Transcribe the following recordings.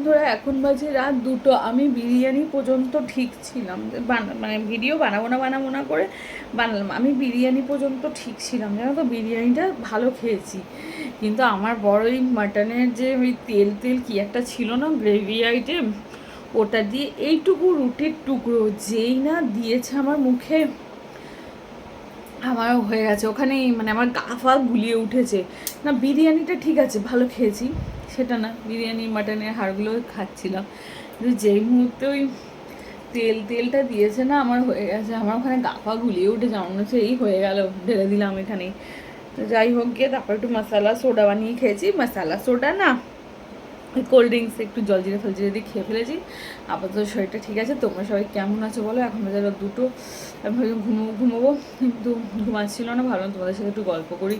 বন্ধুরা, এখন বাজে রাত দুটো। আমি বিরিয়ানি পর্যন্ত ঠিক ছিলাম। মানে ভিডিও বানাবো না বানাবো না করে বানালাম। আমি বিরিয়ানি পর্যন্ত ঠিক ছিলাম। জানো তো, বিরিয়ানিটা ভালো খেয়েছি। কিন্তু আমার বড় ওই মাটনের যে ওই তেল তেল কি একটা ছিল না, গ্রেভি আইটেম, ওটা দিয়ে এইটুকু রুটির টুকরো, যেই না দিয়েছে আমার মুখে, আমারও হয়ে গেছে। ওখানেই মানে আমার গা ফা গুলিয়ে উঠেছে। না, বিরিয়ানিটা ঠিক আছে, ভালো খেয়েছি। সেটা না, বিরিয়ানি, মাটনের হাড়গুলো খাচ্ছিলাম। কিন্তু যেই মুহূর্তে ওই তেল, তেলটা দিয়েছে না, আমার হয়ে গেছে, আমার ওখানে গা ফা গুলিয়ে উঠেছে, আমার মনে হচ্ছে এই হয়ে গেল, ঢেলে দিলাম এখানে তো যাই হোক, গিয়ে তারপর একটু মশলা, সোডা বানিয়ে খেয়েছি। মশলা, সোডা না, ওই কোল্ড ড্রিঙ্কস একটু জলজিরে ফলজিরে দিয়ে খেয়ে ফেলেছি। আপাতত শরীরটা ঠিক আছে, তোমরা সবাই কেমন আছো বলো? এখন বাজে রাত দুটো। আমি ঘুমোবো ঘুমোবো, কিন্তু ঘুমাচ্ছিল না, ভাবলাম তোমাদের সাথে একটু গল্প করি।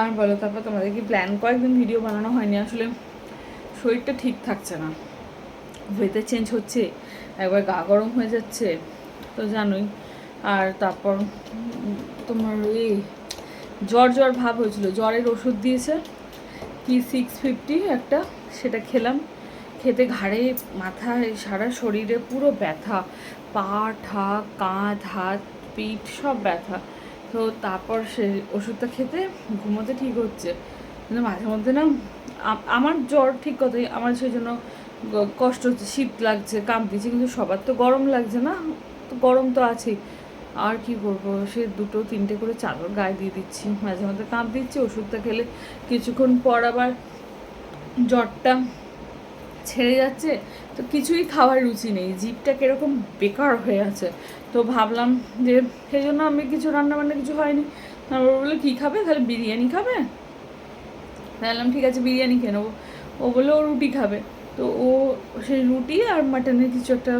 আর বলো, তারপর তোমাদের কি প্ল্যান কয়েকদিন ভিডিও বানানো হয়নি, আসলে শরীরটা ঠিক থাকছে না। ওয়েদার চেঞ্জ হচ্ছে, একবার গা গরম হয়ে যাচ্ছে, তো জানোই। আর তারপর তোমার এই জ্বর জ্বর ভাব হয়েছিল, জ্বরের ওষুধ দিয়েছে কি সিক্স ফিফটি একটা, সেটা খেলাম। খেতে ঘাড়ে, মাথায়, সারা শরীরে পুরো ব্যথা, পা, ঠা, কাঁধ, হাত, পিঠ সব ব্যথা। তো তারপর সে ওষুধটা খেতে ঘুমোতে ঠিক হচ্ছে। কিন্তু মাঝে মধ্যে না আমার জ্বর ঠিক কথাই আমার সেই জন্য কষ্ট হচ্ছে, শীত লাগছে কাঁপ দিচ্ছে কিন্তু সবার তো গরম লাগছে না, তো গরম তো আছেই। আর কি করব, সে দুটো, তিনটে করে চাদর গায়ে দিয়ে দিচ্ছি, মাঝে মধ্যে কাঁপ দিচ্ছি, ওষুধটা খেলে কিছুক্ষণ পর আবার জ্বরটা ছেড়ে যাচ্ছে, তো কিছুই খাওয়ার রুচি নেই। জিভটা কীরকম বেকার হয়ে আছে। তো ভাবলাম যে সেই জন্য আমি কিছু রান্না বান্না কিছু হয়নি। তারপর বলল, কী খাবে? তাহলে বিরিয়ানি খাবে? বললাম, ঠিক আছে, বিরিয়ানি খেয়ে নেব। ও বলল, ও রুটি খাবে। তো ও সেই রুটি আর মাটনের কিছু একটা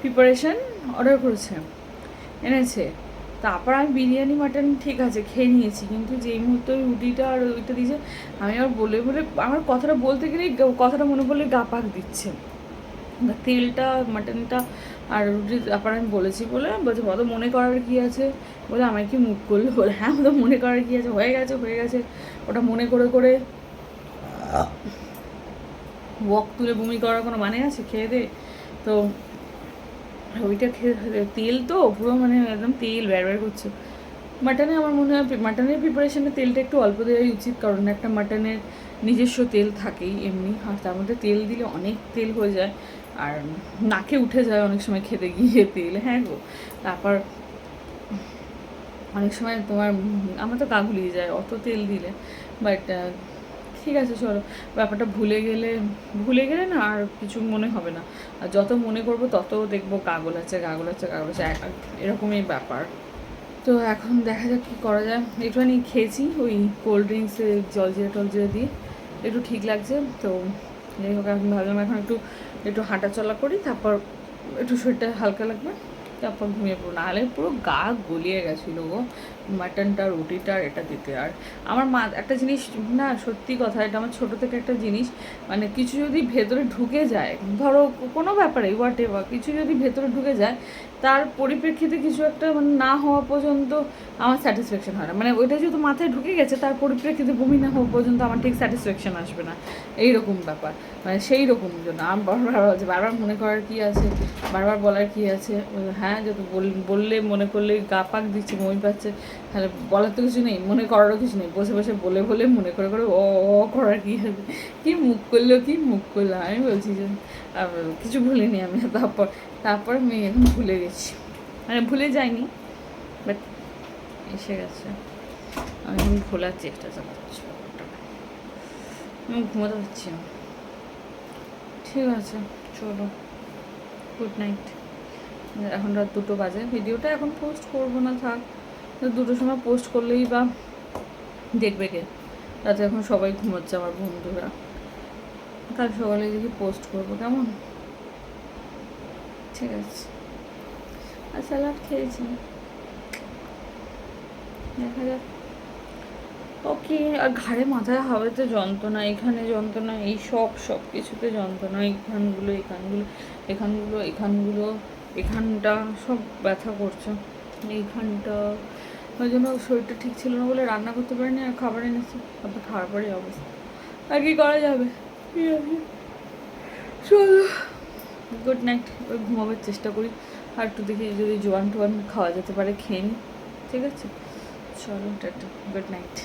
প্রিপারেশন অর্ডার করেছে, এনেছে। তারপর আমি বিরিয়ানি মাটন ঠিক আছে খেয়ে নিয়েছি। কিন্তু যেই মুহূর্তে ওই রুটিটা আর ওইটা দিয়েছে আমি আবার বলে বলে আমার কথাটা বলতে গেলেই কথাটা মনে পড়লে গা পাক দিচ্ছে। তেলটা মাটনটা আর রুটি তারপর আমি বলেছি বলে বলছে বলো মনে করার কি আছে? বলে আমায় কি মুখ করল বলে? হ্যাঁ তো মনে করার কি আছে? হয়ে গেছে হয়ে গেছে। ওটা মনে করে করে ওয়াক তুলে বমি করার কোনো মানে আছে? খেয়ে দে। তো ওইটা খেয়ে, তেল তো পুরো মানে একদম তেল বের করছে মাটনে আমার মনে হয় মাটনের প্রিপারেশনে তেলটা একটু অল্প দেওয়াই উচিত, কারণ একটা মাটনের নিজস্ব তেল থাকেই এমনি। আর তার মধ্যে তেল দিলে অনেক তেল হয়ে যায়, আর নাকে উঠে যায় অনেক সময় খেতে গিয়ে তেল হ্যাঁ গো। তারপর অনেক সময় তোমার, আমার তো গা যায় অত তেল দিলে বাট ঠিক আছে চলো ব্যাপারটা ভুলে গেলে ভুলে গেলে না আর কিছু মনে হবে না। আর যত মনে করব তত দেখব গাগল আছে গাগল আছে গাগল আছে এরকমই ব্যাপার। তো এখন দেখা যাক কী করা যায়। একটুখানি খেয়েছি ওই কোল্ড ড্রিঙ্কসে জলজিরা টলজিরা দিয়ে। একটু ঠিক লাগছে, তো যাই হোক, এখন ভাবলাম এখন একটু একটু হাঁটা চলা করি, তারপর একটু শরীরটা হালকা লাগবে, তারপর ঘুমিয়ে পড়ব। নাহলে পুরো গা গলিয়ে গেছিল গো। মাটনটা, রুটিটা এটা দিতে। আর আমার মা, একটা জিনিস না, সত্যি কথা, এটা আমার ছোটো থেকে একটা জিনিস মানে কিছু যদি ভেতরে ঢুকে যায়, ধরো কোনো ব্যাপারে হোয়াট এভার কিছু যদি ভেতরে ঢুকে যায়, তার পরিপ্রেক্ষিতে কিছু একটা মানে না হওয়া পর্যন্ত আমার স্যাটিসফ্যাকশন হয় না। মানে ওইটা যেহেতু মাথায় ঢুকে গেছে, তার পরিপ্রেক্ষিতে বমি না হওয়া পর্যন্ত আমার ঠিক স্যাটিসফ্যাকশন আসবে না। এইরকম ব্যাপার। মানে সেই রকম জন্য। আমার বারবার বলছে, বারবার মনে করার কি আছে? বারবার বলার কি আছে? হ্যাঁ বল- বললে, মনে করলে গা পাক দিচ্ছে, বমি পাচ্ছে। তাহলে বলার তো কিছু নেই, মনে করারও কিছু নেই। বসে বসে বলে বলে মনে করে করে ও ও করার কি আছে কি মুখ করল, কি মুখ করল? আমি বলছি যে কিছু ভুলিনি আমি। তারপর তারপর আমি এখন ভুলে গেছি। মানে ভুলে যাইনি বাট এসে গেছে। আমি এখন ভোলার চেষ্টা চালাচ্ছি। আমি ঘুমাতে পারছি না। ঠিক আছে, চলো। গুড নাইট এখন রাত দুটো বাজে। ভিডিওটা এখন পোস্ট করব না, থাক। দুটোর সময় পোস্ট করলেই বা দেখবে কে। রাতে এখন সবাই ঘুমোচ্ছে আমার বন্ধুরা। কাল সকালে দেখি পোস্ট করব, কেমন? ঠিক আছে। আর স্যালাড খেয়েছি। দেখা যাক। ওকে, আর ঘাড়ে মাথায় হাওয়াতে যন্ত্রণা, এখানে যন্ত্রণা, এই সব সব কিছুতে যন্ত্রণা এখানগুলো এখানগুলো এখানগুলো এখানগুলো, এখানটা, সব ব্যথা করছে। এইখানটা ওই জন্য শরীরটা ঠিক ছিল না বলে রান্না করতে পারিনি আর খাবার এনেছি। আপনার খাওয়ার পরেই অবস্থা। আর কি করা যাবে? চলো। গুড নাইট ওই ঘুমাবার চেষ্টা করি। আর একটু দেখি যদি জোয়ান টোয়ান খাওয়া যেতে পারে, খেয়ে নিই ঠিক আছে? চলো, টাটা। Good night